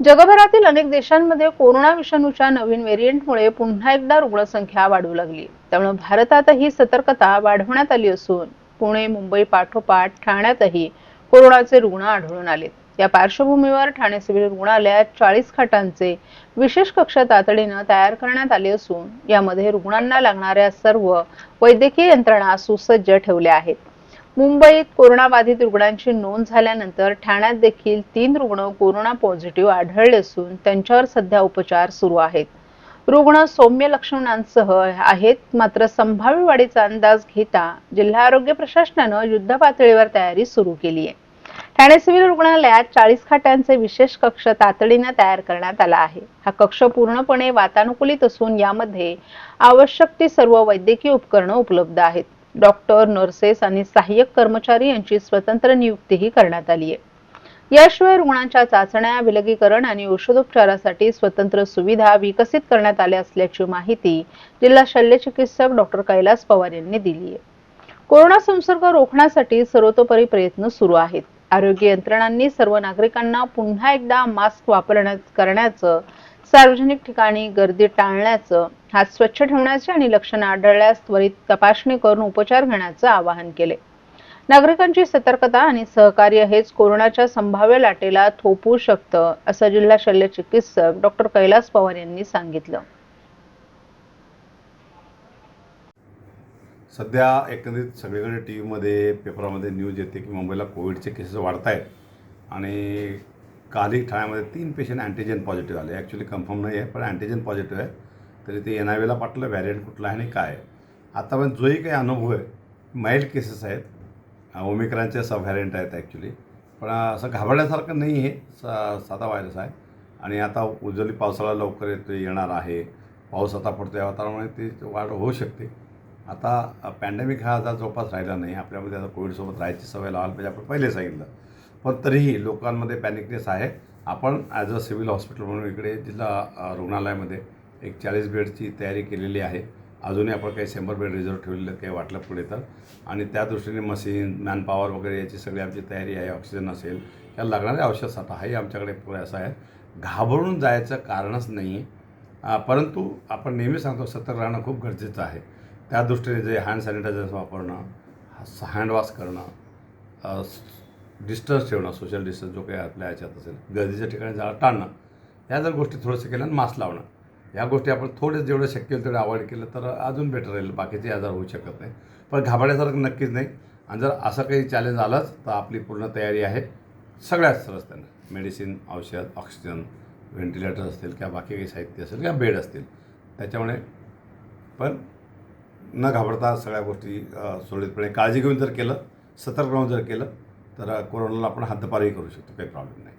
जगभरातील अनेक देशांमध्ये कोरोना विषाणूच्या नवीन व्हेरियंटमुळे पुन्हा एकदा रुग्णसंख्या वाढू लागली. त्यामुळे भारतातही सतर्कता वाढवण्यात आली असून पुणे मुंबई पाठोपाठ ठाण्यातही कोरोनाचे रुग्ण आढळून आलेत या पार्श्वभूमीवर ठाणे सिव्हिल रुग्णालयात चाळीस खाटांचे विशेष कक्ष तातडीनं तयार करण्यात आले असून यामध्ये रुग्णांना लागणाऱ्या सर्व वैद्यकीय यंत्रणा सुसज्ज ठेवल्या आहेत. मुंबईत कोरोनाबाधित रुग्णांची नोंद झाल्यानंतर ठाण्यात देखील तीन रुग्ण कोरोना पॉझिटिव्ह आढळले असून त्यांच्यावर सध्या उपचार सुरू आहेत. रुग्ण सौम्य लक्षणांसह आहेत मात्र संभाव्य वाढीचा अंदाज घेता जिल्हा आरोग्य प्रशासनानं युद्ध पातळीवर तयारी सुरू केली आहे. ठाणे सिव्हिल रुग्णालयात चाळीस खाटांचे विशेष कक्ष तातडीनं तयार करण्यात आला आहे. हा कक्ष पूर्णपणे वातानुकूलित असून यामध्ये आवश्यक ती सर्व वैद्यकीय उपकरणं उपलब्ध आहेत. डॉक्टर नर्सेस आणि सहाय्यक कर्मचारी यांची स्वतंत्र नियुक्तीही करण्यात आली आहे. याशिवाय रुग्णांच्या चाचण्या विलगीकरण आणि औषधोपचारासाठी स्वतंत्र सुविधा विकसित करण्यात आल्या असल्याची माहिती जिल्हा शल्यचिकित्सक डॉक्टर कैलास पवार यांनी दिली आहे. कोरोना संसर्ग रोखण्यासाठी सर्वतोपरी प्रयत्न सुरू आहेत. आरोग्य यंत्रणांनी सर्व नागरिकांना पुन्हा एकदा मास्क वापरण्यात करण्याचं सार्वजनिक ठिकाणी गर्दी टाळण्याचं हात स्वच्छ ठेवण्याचे आणि लक्षणं आढळल्यास त्वरित तपासणी करून उपचार घेण्याचं आवाहन केले. नागरिकांची सतर्कता आणि सहकार्य हेच कोरोनाच्या संभाव्य लाटेला थोपवू शकतं असं जिल्हा शल्य चिकित्सक डॉक्टर कैलास पवार यांनी सांगितलं. सध्या एकंदरीत सगळीकडे टी व्हीमध्ये पेपरामध्ये न्यूज येते की मुंबईला कोविडचे केसेस वाढत आहेत आणि काली ठाण्यामध्ये तीन पेशंट अँटीजेन पॉझिटिव्ह आले. ॲक्च्युली कन्फर्म नाही आहे पण अँटीजेन पॉझिटिव्ह आहे. तरी ते एन आय व्हीला पाठवलं व्हॅरियंट कुठला आहे आणि काय आतापर्यंत जोही काही अनुभव आहे. माइल्ड केसेस आहेत. ओमिक्रांचे सब व्हॅरियंट आहेत ॲक्च्युली पण असं घाबरण्यासारखं नाही आहे सा साधा व्हायरस आहे. आणि आता उजवली पावसाळा लवकर येतो येणार आहे. पाऊस आता पडतो या वातावरणामुळे ती वाढ होऊ शकते. आता पॅन्डेमिक हा आजार जवळपास राहिला नाही आपल्यामध्ये आता कोविडसोबत राहायची सवय लावायला पाहिजे आपण पहिले सांगितलं. पण तरीही लोकांमध्ये पॅनिकनेस आहे. आपण ॲज अ सिव्हिल हॉस्पिटल म्हणून इकडे जिल्हा रुग्णालयामध्ये एक चाळीस बेडची तयारी केलेली आहे. अजूनही आपण काही शंभर बेड रिझर्व ठेवलेले काही वाटलं पुढे तर. आणि त्या दृष्टीने मशीन मॅनपॉवर वगैरे याची सगळी आमची तयारी आहे. ऑक्सिजन असेल या लागणारे औषध साठा हाही आमच्याकडे पुरेसा आहे. घाबरून जायचं कारणच नाही. आहे परंतु आपण नेहमी सांगतो सतर्क राहणं खूप गरजेचं आहे. त्या दृष्टीने जे हँड सॅनिटायझर्स वापरणं हँडवॉश करणं डिस्टन्स ठेवणं सोशल डिस्टन्स जो काही आपल्या ह्याच्यात असेल गर्दीच्या ठिकाणी जाणं टाळणं ह्या जर गोष्टी थोडंसं केल्यानं आणि मास्क लावणं ह्या गोष्टी आपण थोडे जेवढं शक्य होईल तेवढं अवॉइड केलं तर अजून बेटर राहील बाकीचे आजार होऊ शकत नाही. पण घाबरण्यासारखं नक्कीच नाही. आणि जर असं काही चॅलेंज आलंच तर आपली पूर्ण तयारी आहे सगळ्याच रस्त्यानं मेडिसिन औषध ऑक्सिजन व्हेंटिलेटर असतील किंवा बाकी काही साहित्य असेल किंवा बेड असतील. त्याच्यामुळे पण न घाबरता सगळ्या गोष्टी सुरळीतपणे काळजी घेऊन जर केलं सतर्क राहून जर केलं तर कोरोनाला आपण हद्दपारही करू शकतो काही प्रॉब्लेम नाही